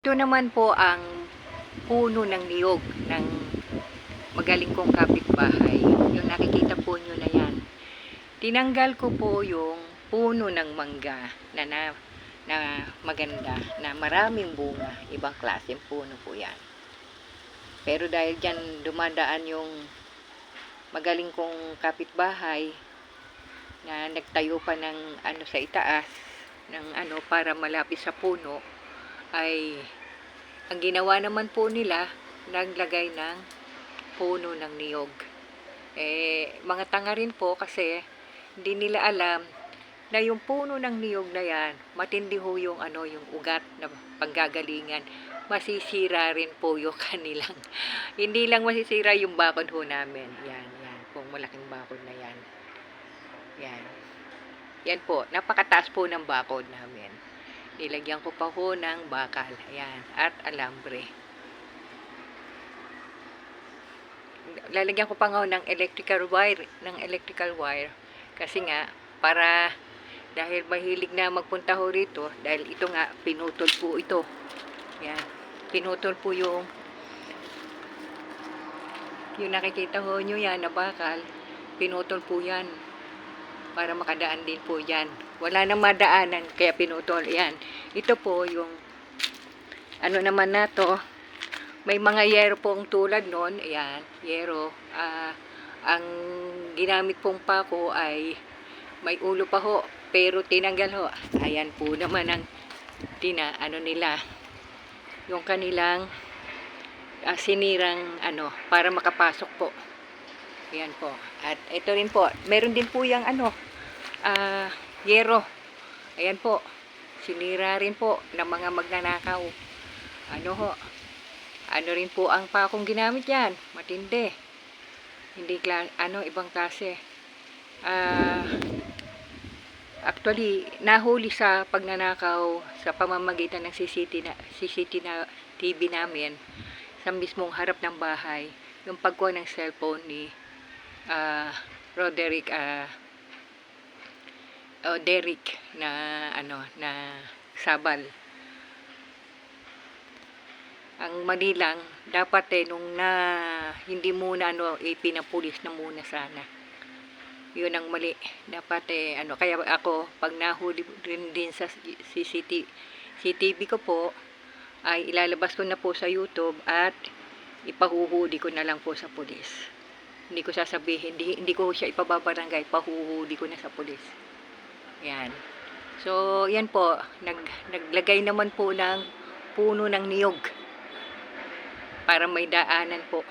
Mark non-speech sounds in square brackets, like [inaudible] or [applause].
Ito naman po ang puno ng niyog ng magaling kong kapitbahay. Yung nakikita po nyo na yan. Tinanggal ko po yung puno ng mangga na, na, na maganda, na maraming bunga. Ibang klaseng puno po yan. Pero dahil dyan dumadaan yung magaling kong kapitbahay na nagtayo pa ng ano sa itaas ng ano para malapit sa puno ay ang ginawa naman po nila naglagay ng puno ng niyog. Eh, mga tanga rin po kasi hindi nila alam na yung puno ng niyog na yan, matindi ho yung ano, yung ugat na panggagalingan. Masisira rin po yung [laughs] kanilang. hindi lang masisira yung bakod ho namin. Yan, yan. Kung malaking bakod na yan. Yan. Yan po. Napakataas po ng bakod namin. Nilagyan ko pa ho ng bakal. Ayan. At alambre. Lalagyan ko pa nga ng electrical wire. Ng electrical wire. Kasi nga, para dahil mahilig na magpunta ho rito, dahil ito nga, pinutol po ito. Yan. Pinutol po yung yung nakikita ho nyo yan na bakal, pinutol po yan para makadaan din po yan. Wala nang madaanan, kaya pinutol. Yan. Ito po yung ano naman na to, may mga yero pong tulad nun. Ayan, yero. Ah, ang ginamit pong pako ay may ulo pa ho, pero tinanggal ho. Ayan po naman ang tina, ano nila, yung kanilang ah, sinirang ano, para makapasok po. Ayan po. At ito rin po, meron din po yung ano, ah, yero. Ayan po. Sinira rin po ng mga magnanakaw. Ano ho? Ano rin po ang pakong ginamit yan? Matindi. Hindi ano, ibang klase. Ah, actually, nahuli sa pagnanakaw sa pamamagitan ng CCTV na, CCTV na TV namin sa mismong harap ng bahay yung pagkuha ng cellphone ni ah, Roderick ah, o Derek na ano na sabal. Ang mali lang dapat eh nung na hindi muna ano ipinapulis na muna sana. Yun ang mali. Dapat eh ano kaya ako pag nahuli rin din sa CCTV CCTV ko po ay ilalabas ko na po sa YouTube at ipahuhuli ko na lang po sa pulis. Hindi ko sasabihin, hindi, hindi ko siya ipababarangay, pahuhuli ko na sa pulis. Yan. So, yan po, nag, naglagay naman po ng puno ng niyog para may daanan po